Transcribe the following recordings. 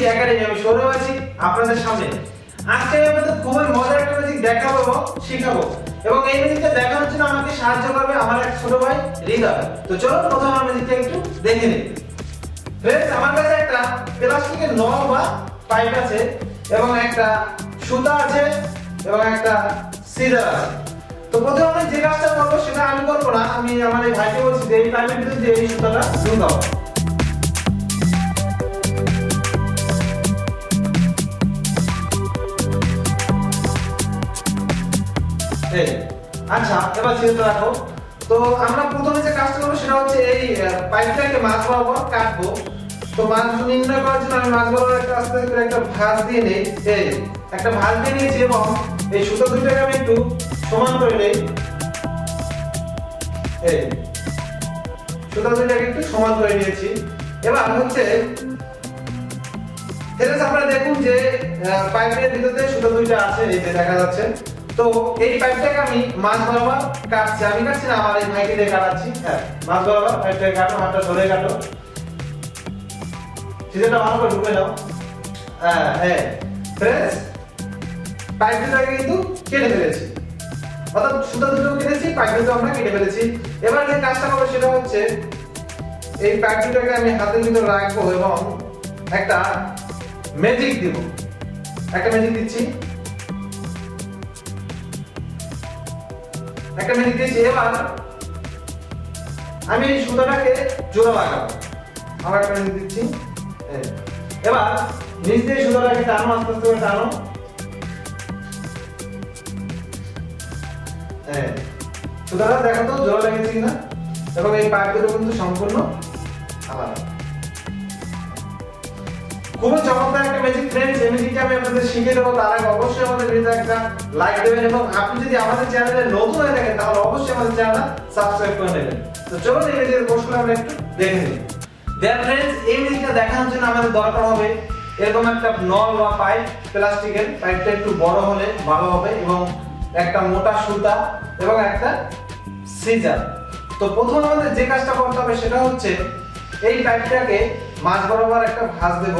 Music academy আমি সরে আছি আপনাদের সামনে। আজকে আমি আপনাদের খুবই মজার একটা মিউজিক দেখাবো এবং শিখাবো। এবং এই মিউজিকটা দেখানোর জন্য আমাকে সাহায্য করবে আমার এক ছোট ভাই, হৃদয়। তো চলো প্রথমে আমার মিউজিকটা একটু দেখে নিই। ফ্রেন্ডস আমার কাছে একটা প্লাস্টিকের নল বা পাইপ আছে, এবং একটা সুতা আছে, এবং একটা সিজার আছে। তো প্রথমে আমি যে কাজটা করব সেটা আমি করব না, আমি আমার এই ভাইকে বলছি যে এই পাইপের ভিতরে যে এই সুতাটা আচ্ছা এবার চিন্তা রাখো তো আমরা প্রথমে যে কাজটা করব সেটা হচ্ছে এই পাইপটাকে মাছ বরাবর কাটবো। তো মাছ নির্ণয় করার জন্য আমি মাছ বরাবর একটা আস্তে করে একটা ভাঁজ দিয়ে নেই এই একটা ভাঁজ দিয়ে নিয়েছি এবং এই সুতো দুইটাকে আমি একটু সমান করে নেই। এই সুতো দুইটাকে একটু সমান করে নিয়েছি। এবার হচ্ছে আপনারা দেখুন যে পাইপের ভিতরে সুতো দুইটা আছে, এই যে দেখা যাচ্ছে। তো এই পাইপটাকে আমি মাছ বরাবর কাটছি। আমি কাটছি না, আমার এই ভাইকে দিয়ে কাটাচ্ছি। হ্যাঁ মাছ বরাবর পাইপটাকে কাটো হাতটা ধরে কাটো। সিজারটা ভালো করে ঢুকে নাও। হ্যাঁ হ্যাঁ। পাইপ দুটাকে কিন্তু কেটে ফেলেছি। অর্থাৎ সুতো দুটো কেটেছি পাইপ দুটো আমরা কেটে ফেলেছি। এবার যে কাজটা করব সেটা হচ্ছে, এই পাইপ দুটাকে আমি হাতের ভিতর রাখব এবং একটা ম্যাজিক দিব। একটা ম্যাজিক দিচ্ছি। একটা ম্যাজিক দিচ্ছি এবার আমি এই সুতোটাকে জোড়া লাগাবো আবার একটা ম্যাজিক দিচ্ছি। এবার নিচ দিয়ে সুতোটাকে টানো, আস্তে আস্তে করে টানো। সুতরাং দেখো তো, জোড়া লেগেছে কিনা এবং এই দুটো কিন্তু সম্পূর্ণ আলাদা। খুবই চমৎকার একটা ম্যাজিক ফ্রেন্ডস এই আমি আপনাদের শিখিয়ে দেবো। তার আগে অবশ্যই আমাদের ভিডিওতে একটা লাইক দেবেন এবং আপনি যদি আমাদের চ্যানেলে নতুন হয়ে থাকেন, তাহলে অবশ্যই আমাদের চ্যানেলটা সাবস্ক্রাইব করে নেবেন। তো চলুন এই ম্যাজিকের কোর্সগুলো আমরা একটু দেখে নিই। দেয়ার ফ্রেন্ডস এই ম্যাজিকটা দেখানোর জন্য আমাদের দরকার হবে এরকম একটা নল বা পাইপ প্লাস্টিকের পাইপটা একটু বড় হলে ভালো হবে এবং একটা মোটা সুতা এবং একটা সিজার তো প্রথম আমাদের যে কাজটা করতে হবে সেটা হচ্ছে এই পাইপটাকে মাছ বরাবর একটা ভাঁজ দেব।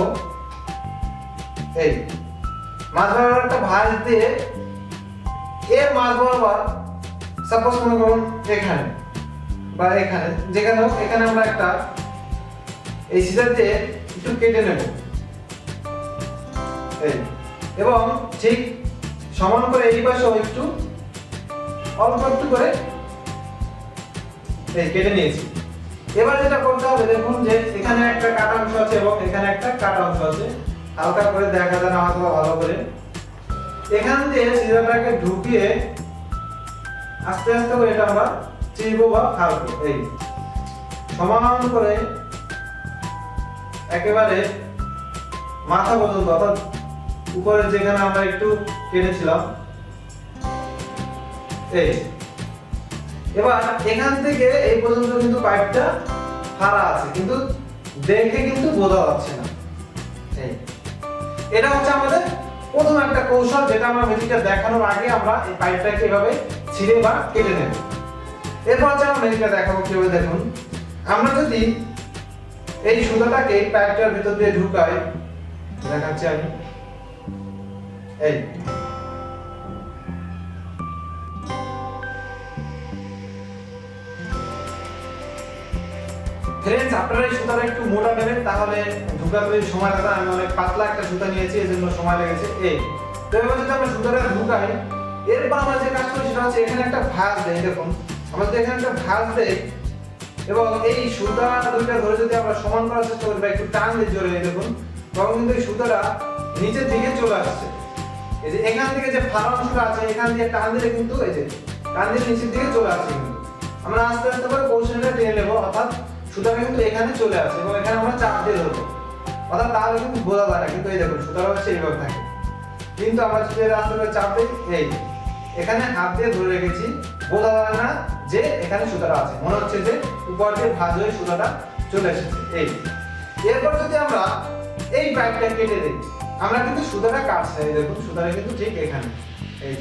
এই, মাছ বরাবর একটা ভাঁজ দিয়ে এর মাছ বরাবর সাপোজ মনে করুন এখানে বা এখানে, যেখানে হোক, এখানে আমরা একটা এই সিজার দিয়ে একটু কেটে নেব। এই, এবং ঠিক সমান করে এই পাশেও একটু, অল্প একটু করে এই কেটে নিয়েছি। এবার যেটা করতে হবে, দেখুন যে এখানে একটা কাটা অংশ আছে এবং এখানে একটা কাটা অংশ আছে। হালকা করে দেখা যায় না হয়তো ভালো করে। এখান দিয়ে সিজারটাকে ঢুকিয়ে আস্তে আস্তে করে এটা আমরা চিরবো বা খাব এই সমান করে একেবারে মাথা পর্যন্ত, অর্থাৎ উপরে যেখানে আমরা একটু কেটেছিলাম, এই এবার এখান থেকে এই পর্যন্ত কিন্তু পাইপটা ফাড়া আছে, কিন্তু দেখে কিন্তু বোঝা যাচ্ছে না। এটা হচ্ছে আমাদের প্রথম একটা কৌশল যেটা আমরা ম্যাজিকটা দেখানোর আগে আমরা এই পাইপটাকে এভাবে ছিঁড়ে বা কেটে নেব। এরপর হচ্ছে আমরা ম্যাজিকটা দেখাবো কীভাবে, দেখুন। আমরা যদি এই সুতাটাকে এই পাইপটার ভিতর দিয়ে ঢুকাই, দেখাচ্ছি আমি। এই ফ্রেন্ডস আপনারা এই সুতাটা একটু মোটা নেবেন, তাহলে ঢুকাতে সময় লাগে আমি অনেক পাতলা একটা সুতা নিয়েছি এই জন্য সময় লেগেছে। এই, তো এবার যদি আমরা সুতাটা ঢুকাই, এরপর আমরা যে কাজ করি সেটা হচ্ছে এখানে একটা ভাঁজ দেই, দেখুন। আমরা যদি এখানে একটা ভাঁজ দেই, এবং এই সুতা দুইটা ধরে যদি আমরা সমান করার চেষ্টা করি বা একটু টান দিয়ে জোরে দেখুন, তখন কিন্তু এই সুতাটা নিচের দিকে চলে আসছে। এই যে এখান থেকে যে ফাড়া অংশটা আছে, এখান দিয়ে টান দিলে কিন্তু এই যে, টান দিয়ে নিচের দিকে চলে আসছে আমরা আস্তে আস্তে করে কৌশলটা টেনে নেব, অর্থাৎ সুতাটা কিন্তু এখানে চলে আসে এবং এখানে আমরা চাপ দিয়ে ধরবো। অর্থাৎ তাহলে কিন্তু বোঝা যায় না কিন্তু এই দেখুন, সুতাটা হচ্ছে এইভাবে থাকে। কিন্তু আমরা যদি করে চাপ দিই এই এখানে হাত দিয়ে ধরে রেখেছি বোঝা যায় না, যে এখানে সুতাটা আছে। মনে হচ্ছে যে উপর দিয়ে ভাঁজ হয়ে সুতাটা চলে এসেছে। এই এরপর যদি আমরা এই পাইপটা কেটে দিই, আমরা কিন্তু সুতাটা কাটছি। এই দেখুন, সুতাটা কিন্তু ঠিক এখানে। এই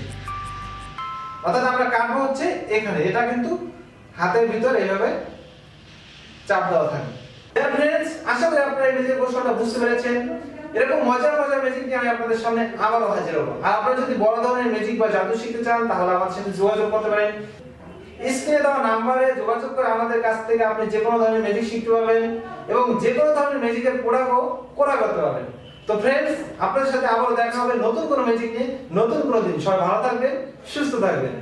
অর্থাৎ আমরা কাটবো হচ্ছে এখানে। এটা কিন্তু হাতের ভিতর এইভাবে চাপ দেওয়া থাকে। ফ্রেন্ডস আশা করি আপনারা এই প্রশ্নটা বুঝতে পেরেছেন। এরকম মজার মজার নিয়ে আমি আপনাদের সামনে আবারও হাজির হব। আর আপনারা যদি বড় ধরনের বা জাদু শিখতে চান, তাহলে আমার সাথে যোগাযোগ করতে পারেন। স্ক্রিনে দেওয়া নাম্বারে যোগাযোগ করে আমাদের কাছ থেকে আপনি যে কোনো ধরনের শিখতে পারবেন এবং যে কোনো ধরনের ম্যাজিকের প্রোডাক্টও করা করতে পারবেন। তো ফ্রেন্ডস আপনাদের সাথে আবারও দেখা হবে নতুন কোনো ম্যাজিক নিয়ে নতুন কোনো দিন। সবাই ভালো থাকবেন, সুস্থ থাকবেন।